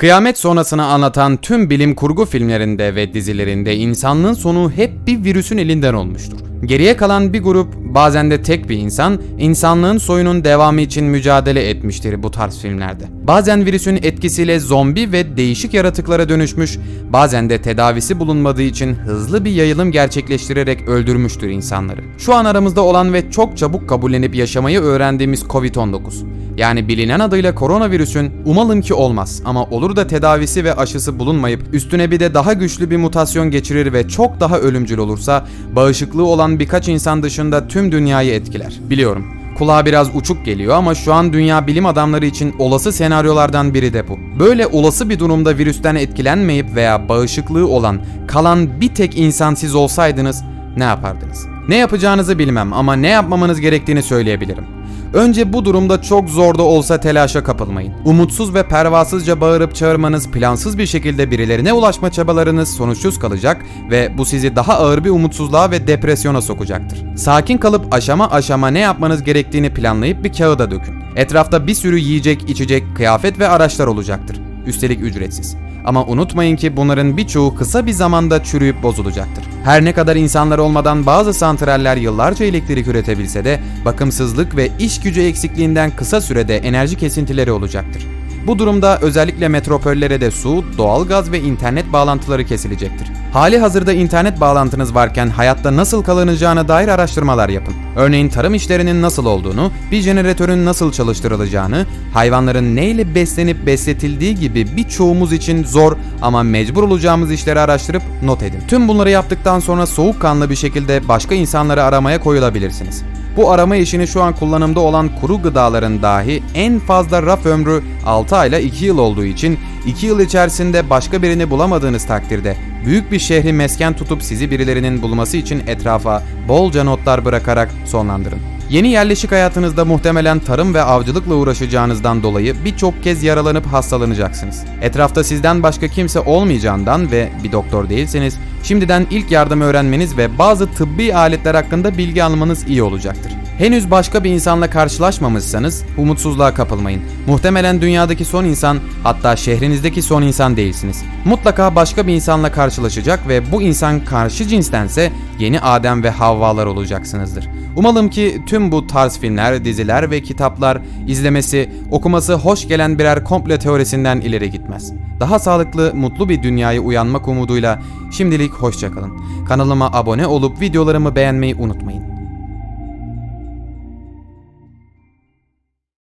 Kıyamet sonrasını anlatan tüm bilim kurgu filmlerinde ve dizilerinde insanlığın sonu hep bir virüsün elinden olmuştur. Geriye kalan bir grup, bazen de tek bir insan, insanlığın soyunun devamı için mücadele etmiştir bu tarz filmlerde. Bazen virüsün etkisiyle zombi ve değişik yaratıklara dönüşmüş, bazen de tedavisi bulunmadığı için hızlı bir yayılım gerçekleştirerek öldürmüştür insanları. Şu an aramızda olan ve çok çabuk kabullenip yaşamayı öğrendiğimiz Covid-19. Yani bilinen adıyla koronavirüsün umalım ki olmaz ama olur da tedavisi ve aşısı bulunmayıp üstüne bir de daha güçlü bir mutasyon geçirir ve çok daha ölümcül olursa bağışıklığı olan birkaç insan dışında tüm dünyayı etkiler. Biliyorum. Kulağa biraz uçuk geliyor ama şu an dünya bilim adamları için olası senaryolardan biri de bu. Böyle olası bir durumda virüsten etkilenmeyip veya bağışıklığı olan kalan bir tek insan siz olsaydınız ne yapardınız? Ne yapacağınızı bilmem ama ne yapmamanız gerektiğini söyleyebilirim. Önce bu durumda çok zor da olsa telaşa kapılmayın. Umutsuz ve pervasızca bağırıp çağırmanız, plansız bir şekilde birilerine ulaşma çabalarınız sonuçsuz kalacak ve bu sizi daha ağır bir umutsuzluğa ve depresyona sokacaktır. Sakin kalıp aşama aşama ne yapmanız gerektiğini planlayıp bir kağıda dökün. Etrafta bir sürü yiyecek, içecek, kıyafet ve araçlar olacaktır. Üstelik ücretsiz. Ama unutmayın ki bunların birçoğu kısa bir zamanda çürüyüp bozulacaktır. Her ne kadar insanlar olmadan bazı santraller yıllarca elektrik üretebilse de bakımsızlık ve iş gücü eksikliğinden kısa sürede enerji kesintileri olacaktır. Bu durumda özellikle metropollere de su, doğalgaz ve internet bağlantıları kesilecektir. Hali hazırda internet bağlantınız varken hayatta nasıl kalınacağına dair araştırmalar yapın. Örneğin tarım işlerinin nasıl olduğunu, bir jeneratörün nasıl çalıştırılacağını, hayvanların neyle beslenip besletildiği gibi birçoğumuz için zor ama mecbur olacağımız işleri araştırıp not edin. Tüm bunları yaptıktan sonra soğukkanlı bir şekilde başka insanları aramaya koyulabilirsiniz. Bu arama işini şu an kullanımda olan kuru gıdaların dahi en fazla raf ömrü 6 ayla 2 yıl olduğu için 2 yıl içerisinde başka birini bulamadığınız takdirde büyük bir şehri mesken tutup sizi birilerinin bulması için etrafa bolca notlar bırakarak sonlandırın. Yeni yerleşik hayatınızda muhtemelen tarım ve avcılıkla uğraşacağınızdan dolayı birçok kez yaralanıp hastalanacaksınız. Etrafta sizden başka kimse olmayacağından ve bir doktor değilseniz şimdiden ilk yardım öğrenmeniz ve bazı tıbbi aletler hakkında bilgi almanız iyi olacaktır. Henüz başka bir insanla karşılaşmamışsanız umutsuzluğa kapılmayın. Muhtemelen dünyadaki son insan hatta şehrinizdeki son insan değilsiniz. Mutlaka başka bir insanla karşılaşacak ve bu insan karşı cinstense yeni Adem ve Havvalar olacaksınızdır. Umalım ki tüm bu tarz filmler, diziler ve kitaplar izlemesi, okuması hoş gelen birer komple teorisinden ileri gitmez. Daha sağlıklı, mutlu bir dünyaya uyanmak umuduyla şimdilik hoşçakalın. Kanalıma abone olup videolarımı beğenmeyi unutmayın.